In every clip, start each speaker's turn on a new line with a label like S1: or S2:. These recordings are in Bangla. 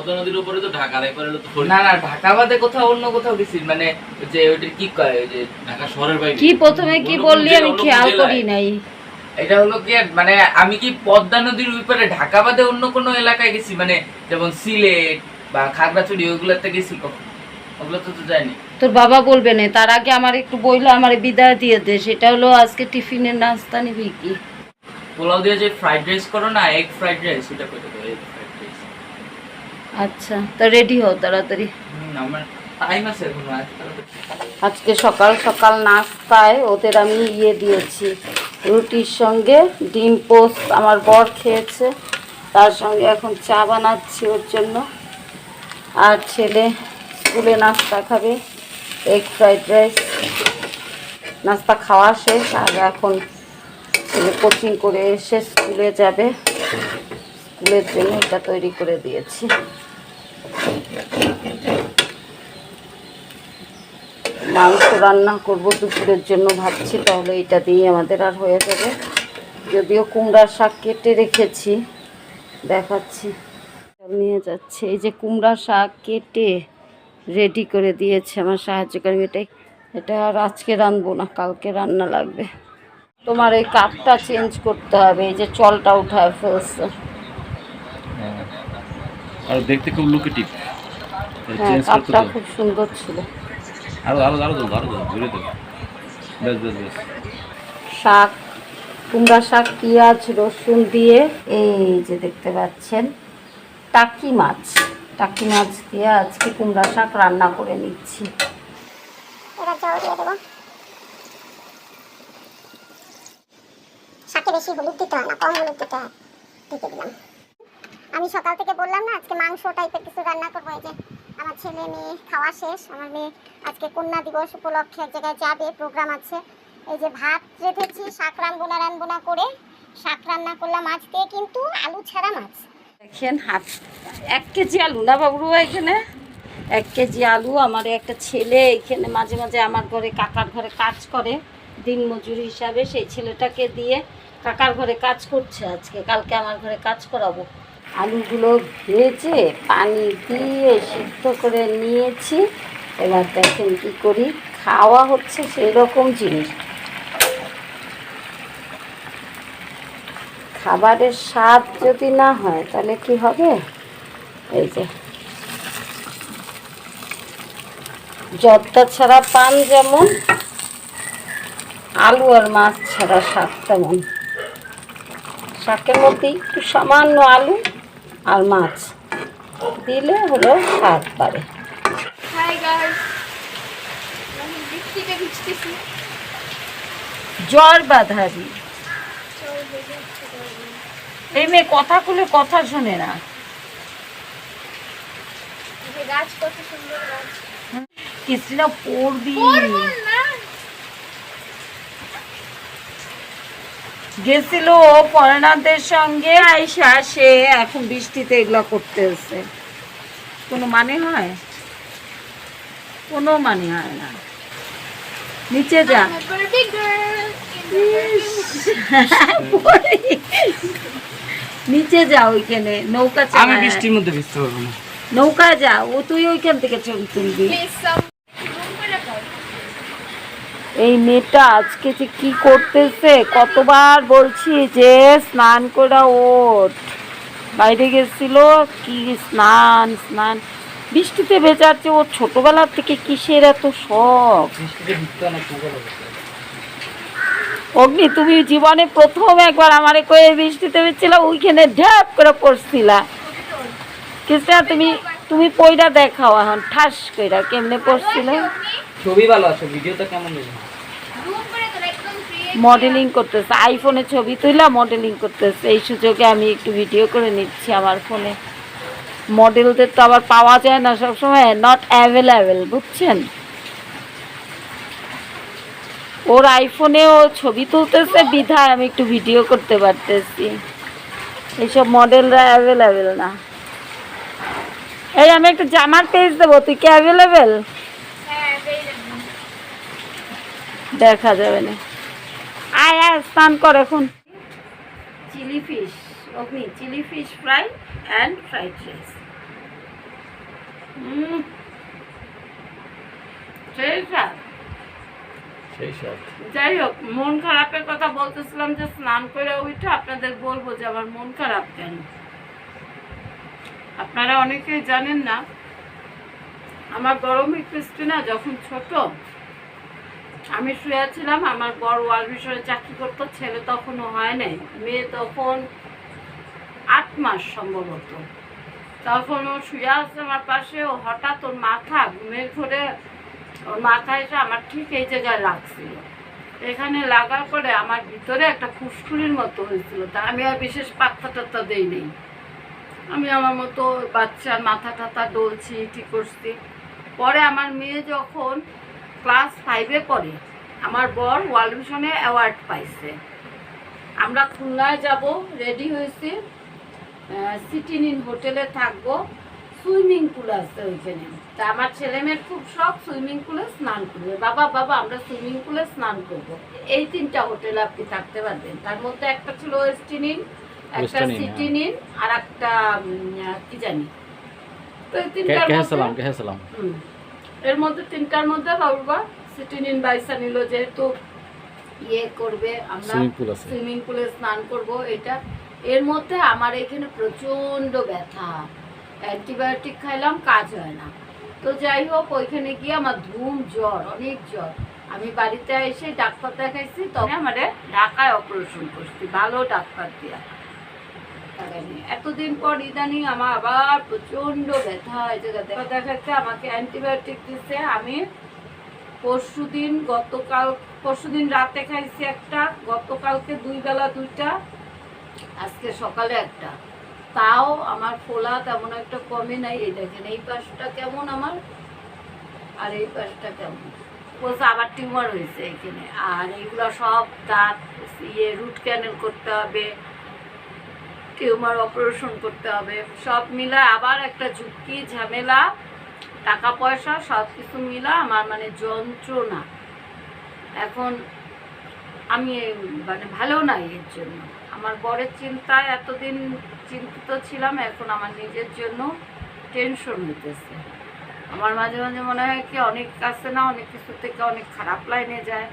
S1: পদ্মা নদীর উপরে তো ঢাকার এরপরে হলো তো ফরিদপুর।
S2: না না ঢাকা বাদে কোথাও অন্য কোথাও গেছি মানে যে ওইটা কি কয় ওই যে
S1: ঢাকা শহরের বাইরে।
S3: কি প্রথমে কি
S1: অন্য
S3: বললি
S1: জেলা-
S3: আমি
S1: অন্য
S3: খেয়াল
S1: জেলায়।
S3: করি নাই।
S2: এটা হলো কি মানে আমি কি পদ্মা নদীর ওই পারে ঢাকা বাদে অন্য কোনো এলাকায় গেছি? মানে যেমন সিলেট বা খাগড়াছড়ি ওইগুলোতে গেছি কখন? ওগুলো তো তো
S3: তোর বাবা বলবে না তার আগে আমার একটু বইলো আমার বিদায় দিয়ে দে সেটা হলো আজকে টিফিনের নাস্তা নিবি কি?
S2: পোলাও দিয়ে যে ফ্রাইড রাইস করো না এগ ফ্রাইড রাইস ওটা করে দেবো এগ ফ্রাইড রাইস
S3: আচ্ছা তা রেডি হও তাড়াতাড়ি। আজকে সকাল সকাল নাস্তায় ওদের আমি ইয়ে দিয়েছি রুটির সঙ্গে ডিম পোস্ট আমার বর খেয়েছে তার সঙ্গে এখন চা বানাচ্ছি ওর জন্য। আর ছেলে স্কুলে নাস্তা খাবে এগ ফ্রাইড রাইস নাস্তা খাওয়া শেষ আর এখন ছেলে কোচিং করে এসে স্কুলে যাবে। স্কুলের জন্য এটা তৈরি করে দিয়েছি। মাংস রান্না করব দুপুরের জন্য ভাবছি তাহলে এটা দিয়ে আমাদের আর হয়ে যাবে। যদিও কুমড়ার শাক কেটে রেখেছি দেখাচ্ছি। নিয়ে যাচ্ছে এই যে কুমড়া শাক কেটে রেডি করে দিয়েছে আমার সাহায্যকারী। এটাই এটা আর আজকে রাঁধবো না কালকে রান্না লাগবে। তোমার এই কাপটা চেঞ্জ করতে হবে এই যে চলটা উঠায় ফেলছে।
S1: হ্যাঁ। আর দেখতে খুব লুকেটিভ
S3: হ্যাঁ কাপটা খুব সুন্দর ছিল।
S1: আরও আরও আরও দাও আরও দাও ঘুরে দাও বেশ বেশ বেশ
S3: শাক কুমড়া শাক পেঁয়াজ রসুন দিয়ে এই যে দেখতে পাচ্ছেন টাকি মাছ। টাকি মাছ দিয়ে আজকে কুমড়া শাক রান্না করে নিচ্ছি।
S4: এবার জল দিয়ে দেবো। শাকে বেশি হলুদ দিতে হয় না কম হলুদ দিতে হয়। দিতে দিলাম। আমি সকাল থেকে বললাম না আজকে মাংস টাইপের কিছু রান্না করব এই যে আমার ছেলে মেয়ে খাওয়া শেষ, আমার মেয়ে আজকে কন্যা দিবস উপলক্ষে এক জায়গায় যাবে প্রোগ্রাম আছে। এই যে ভাত রেখেছি শাক রানবো না রানবো না করে। শাক রান্না করলাম আজকে, কিন্তু আলু ছাড়া মাছ।
S3: দেখেন, হাফ, এক কেজি আলু। না বাবু এখানে? এক কেজি আলু, আমার একটা ছেলে এখানে মাঝে মাঝে আমার ঘরে, কাকার ঘরে কাজ করে, দিন মজুর হিসাবে। সেই ছেলেটাকে দিয়ে কাকার ঘরে কাজ করছে আজকে। কালকে আমার ঘরে কাজ করাবো। আলুগুলো ভেজে পানি দিয়ে সিদ্ধ করে নিয়েছি। এবার দেখেন কী করি, খাওয়া হচ্ছে সেই রকম জিনিস। খাবারের স্বাদ যদি না হয় তাহলে কি হবে? এই যে। জর্দা ছাড়া পান যেমন, আলু আর মাছ ছাড়া শাক তেমন। শাকের মধ্যে একটু সামান্য আলু আর মাছ। দিলে হলো স্বাদ বাড়ে। জ্বর বাঁধাবি এই মেয়ে কথা খুলে কথা শোনে না।
S4: গাছ কত সুন্দর গাছ।
S3: কৃষ্ণা পড়বি গেছিল পরনাথের সঙ্গে। আইসা সে এখন বৃষ্টিতে এগুলা করতেছে। কোনো মানে হয়? কোনো মানে হয় না। নিচে যা। নিচে যা ওইখানে নৌকা
S2: আমি বৃষ্টির মধ্যে ভিজতে পারব না।
S3: নৌকা যা ও তুই ওইখান থেকে ছবি তুলবি
S4: Please some room করে দাও
S3: এই মেয়েটা আজকে যে কি করতেছে? কতবার বলছি যে স্নান করা ওঠ। বাইরে গেছিল কি স্নান স্নান। বৃষ্টিতে ভেজাচ্ছে ওর ছোটবেলা থেকে কিসের এত শখ? অগ্নি তুমি জীবনে প্রথম একবার আমারে কয়ে বৃষ্টিতে ভেজছিল ওইখানে ঢ্যাপ করে পড়ছিলা। কৃষ্ণা তুমি তুমি পয়রা দেখাও এখন ঠাস কইরা কেমনে পড়ছিল?
S2: ছবি ভালো আছে ভিডিওটা কেমন
S3: মডেলিং করতেছে। আইফোনে ছবি তুইলা মডেলিং করতেছে। এই সুযোগে আমি একটু ভিডিও করে নিচ্ছি আমার ফোনে মডেলদের তো আবার পাওয়া যায় না সবসময় নট অ্যাভেলেবেল বুঝছেন? ওর আইফোনে ও ছবি তুলতেছে বিধায় আমি একটু ভিডিও করতে পারতেছি। এইসব মডেলরা অ্যাভেলেবেল না। এই আমি একটা জামার পেজ দেবো তুই কি অ্যাভেলেবেল
S4: হ্যাঁ
S3: দেখা যাবে না। আয় স্নান কর এখন। Chilli fish Agni chilli fish fry and fried rice. যাই হোক মন খারাপের কথা বলতেছিলাম যে স্নান করে উঠে আপনাদের বলব যে আমার মন খারাপ কেন? আপনারা অনেকেই জানেন না আমার বড় মেয়ে ক্রিস্টিনা যখন ছোট আমি শুয়েছিলাম আমার বড় ওয়াল মিশরে চাকরি করতো, ছেলে তখনও হয় নাই। মেয়ে তখন আট মাস সম্ভবত। তখন ও শুয়ে আছে আমার পাশে, ও হঠাৎ ওর মাথা ঘুমের ঘরে, ওর মাথা এসে আমার ঠিক এই জায়গায় লাগছিল। এখানে লাগার পরে আমার ভিতরে একটা ফুসকুড়ির মতো হয়েছিল। তা আমি আর বিশেষ পাত্তা টাত্তা দেই নেই। আমি আমার মতো বাচ্চার মাথা টাথা ডলছি ঠিক করছি। পরে আমার মেয়ে যখন ক্লাস ফাইভে পড়ে। আমার বর ওয়ার্ল্ড ভিশনে অ্যাওয়ার্ড পাইছে। আমরা খুলনায় যাব রেডি হয়েছি। সিটিন ইন হোটেলে থাকব। সুইমিং পুল আছে ওইখানে। তা আমার ছেলে মেয়ের খুব শখ সুইমিং পুলে স্নান করবে। বাবা বাবা আমরা সুইমিং পুলে স্নান করব। এই তিনটা হোটেলে আপনি থাকতে পারবেন। তার মধ্যে একটা ছিল ওয়েস্টিন ইন একটা সিটিন ইন আর একটা কি জানি। তো এই এর মধ্যে তিনটার মধ্যে বাবুবা সিটিন ইন বাইসা নিল যেহেতু ইয়ে করবে আমরা
S1: সুইমিং পুল আছে।
S3: সুইমিং পুলে স্নান করব এটা। এর মধ্যে আমার এখানে প্রচণ্ড ব্যথা। অ্যান্টিবায়োটিক খাইলাম কাজ হয় না। তো যাই হোক ওইখানে গিয়ে আমার ধুম জ্বর অনেক জ্বর। আমি বাড়িতে এসে ডাক্তার দেখাইছি তখন আমারে ঢাকায় অপারেশন করছি ভালো ডাক্তার দিয়া। এতদিন পর ইদানিং আমার আবার প্রচণ্ড ব্যথা জায়গাতে ব্যথা দেখাচ্ছে, আমাকে অ্যান্টিবায়োটিক দিচ্ছে আমি পরশুদিন গতকাল, পরশুদিন রাতে খাইছি একটা, গতকালকে দুই বেলা দুইটা, আজকে সকালে একটা। তাও আমার ফোলা তেমন একটা কমে নাই। এই দেখেন, এই পাশটা কেমন আমার? আর এই পাশটা কেমন? বলছে, আবার টিউমার হয়েছে এখানে। আর এইগুলো সব দাঁত ইয়ে রুট ক্যানেল করতে হবে। টিউমার অপারেশন করতে হবে। সব মিলা আবার একটা ঝুঁকি, ঝামেলা টাকা পয়সা সব কিছু মিলা আমার মানে যন্ত্রণা। এখন আমি মানে ভালো নাই এর জন্য। আমার বরের চিন্তায় এতদিন চিন্তিত ছিলাম, এখন আমার নিজের জন্য টেনশন হইতেছে। আমার মাঝে মাঝে মনে হয় কি, অনেক আছে না, অনেক কিছু থেকে অনেক খারাপ লাইনে যায়।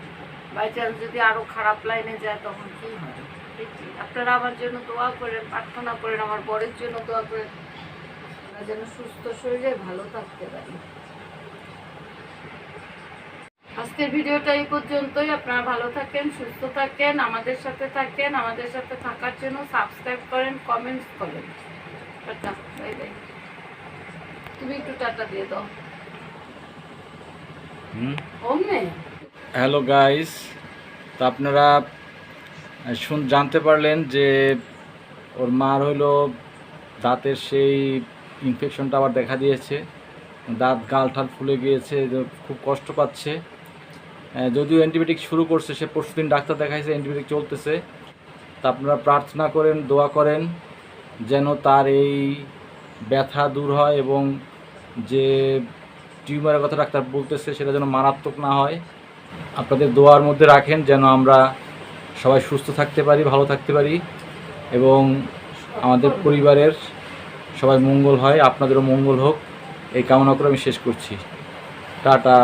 S3: বাই চান্স যদি আরও খারাপ লাইনে যায়, তখন কী হবে? দেখি আপনারা আমার জন্য দোয়া করেন প্রার্থনা করেন আমার বরের জন্য দোয়া করেন। আমরা যেন সুস্থ শরীরে ভালো থাকতে পারি আজকের ভিডিওটা এই পর্যন্তই। আপনারা ভালো থাকেন সুস্থ থাকেন আমাদের সাথে থাকেন আমাদের সাথে থাকার জন্য সাবস্ক্রাইব করেন কমেন্টস করেন। টাটা বাই বাই তুমি একটু টাটা দিয়ে দাও।
S1: হ্যালো গাইস তো আপনারা শুন জানতে পারলেন যে ওর মার হইল দাঁতের সেই ইনফেকশনটা আবার দেখা দিয়েছে। দাঁত, গাল ঠাল ফুলে গিয়েছে খুব কষ্ট পাচ্ছে। যদিও অ্যান্টিবায়োটিক শুরু করছে, সে পরশুদিন ডাক্তার দেখাইছে অ্যান্টিবায়োটিক চলতেছে। তা আপনারা প্রার্থনা করেন, দোয়া করেন যেন তার এই ব্যথা দূর হয় এবং যে টিউমারের কথা ডাক্তার বলতেছে, সেটা যেন মারাত্মক না হয়। আপনাদের দোয়ার মধ্যে রাখেন যেন আমরা সবাই সুস্থ থাকতে পারি, ভালো থাকতে পারি এবং আমাদের পরিবারের সবাই মঙ্গল হয়, আপনাদেরও মঙ্গল হোক। এই কামনা করে আমি শেষ করছি। টাটা।